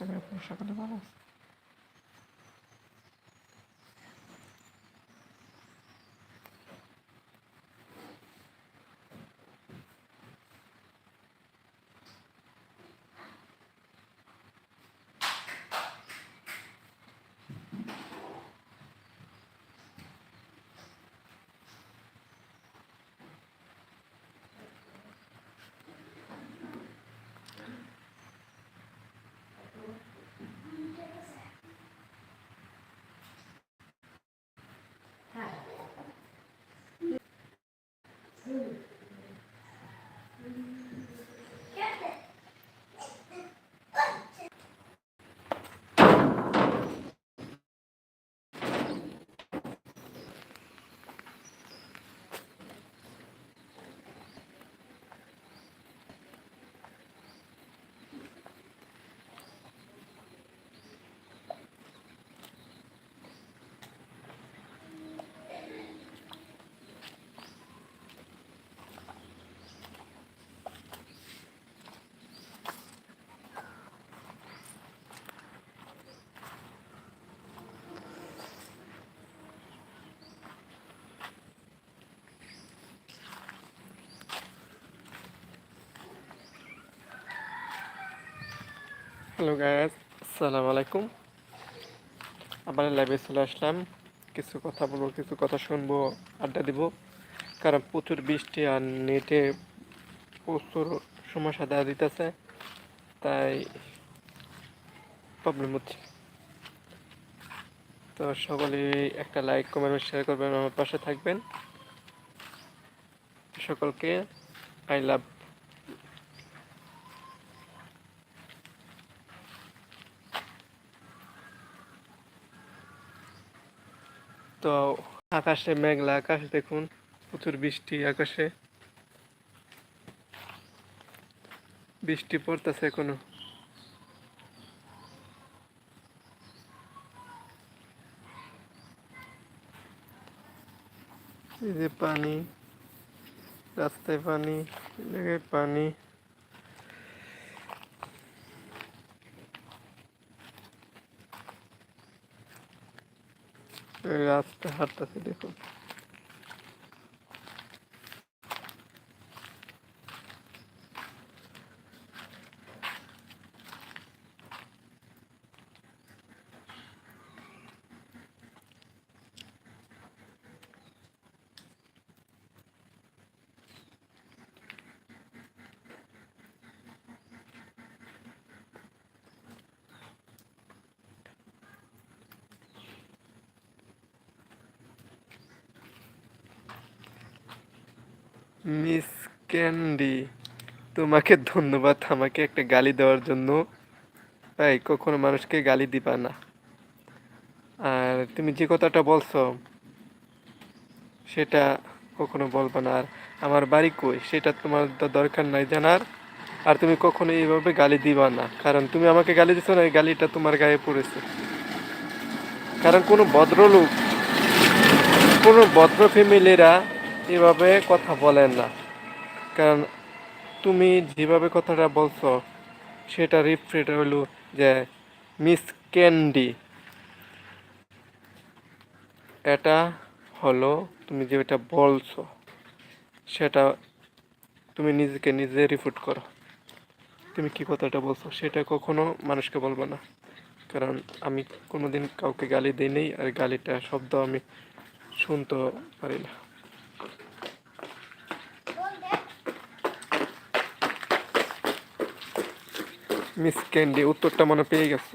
আশা করি আপনারা সকলে হ্যালো গায়াস আসসালামু আলাইকুম আবার লাইভে চলে আসলাম। কিছু কথা বলব, কিছু কথা শুনব, আড্ডা দিব। কারণ প্রচুর বৃষ্টি আর নেটে প্রচুর সমস্যা দেখা দিতেছে, তাই প্রবলেম হচ্ছে। তো সকলে একটা লাইক কমেন্ট শেয়ার করবেন, আমার পাশে থাকবেন। সকলকে আই লাভ তো আকাশে মেঘলা, আকাশ দেখুন প্রচুর বৃষ্টি আকাশে। বৃষ্টি পড়তেছে এখনও। এই যে পানি, রাস্তায় পানি জায়গায় পানি। রাস্তা হাঁটতেছে দেখুন। মিস ক্যান্ডি, তোমাকে ধন্যবাদ আমাকে একটা গালি দেওয়ার জন্য। তাই কখনো মানুষকে গালি দিবা না। আর তুমি যে কথাটা বলছো, সেটা কখনো বলবা না। আর আমার বাড়ি কই, সেটা তোমার দরকার নাই জানার। আর তুমি কখনো এইভাবে গালি দিবা না। কারণ তুমি আমাকে গালি দিছো না, এই গালিটা তোমার গায়ে পড়েছে। কারণ কোনো ভদ্রলোক, কোনো ভদ্র ফ্যামিলিরা এভাবে কথা বলেন না। কারণ তুমি যেভাবে কথাটা বলছো, সেটা রিফ্রেট হলো যে মিস ক্যান্ডি এটা হলো তুমি যেটা বলছো, সেটা তুমি নিজেকে নিজে রিফুট করো। তুমি কি কথাটা বলছো, সেটা কখনো মানুষকে বলব না। কারণ আমি কোনোদিন কাউকে গালি দিই আর গালিটা শব্দ আমি শুনতে পারি না। মিস ক্যান্ডি উত্তরটা মনে পেয়ে গেছে।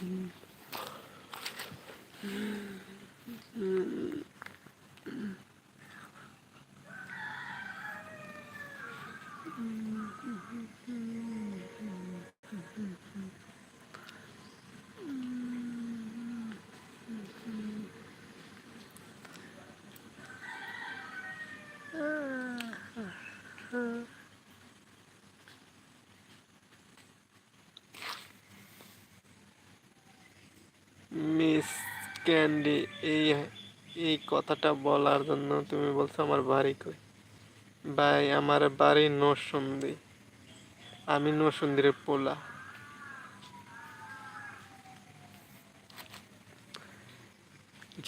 মিস ক্যান্ডি এই এই কথাটা বলার জন্য তুমি বলছো আমার বাড়ি কই? ভাই, আমার বাড়ি নরসুন্দি। আমি নরসুন্দির পোলা।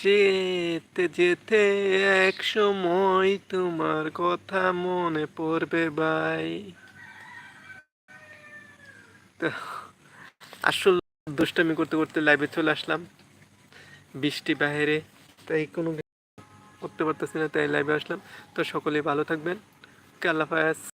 যেতে যেতে এক সময় তোমার কথা মনে পড়বে ভাই। আসল দুষ্টামি করতে করতে লাইভে চলে আসলাম। বৃষ্টি বাহিরে, তাই কোনো করতে পারতেছি না, তাই লাইভে আসলাম। তো সকলেই ভালো থাকবেন। আল্লাহ হাফেজ।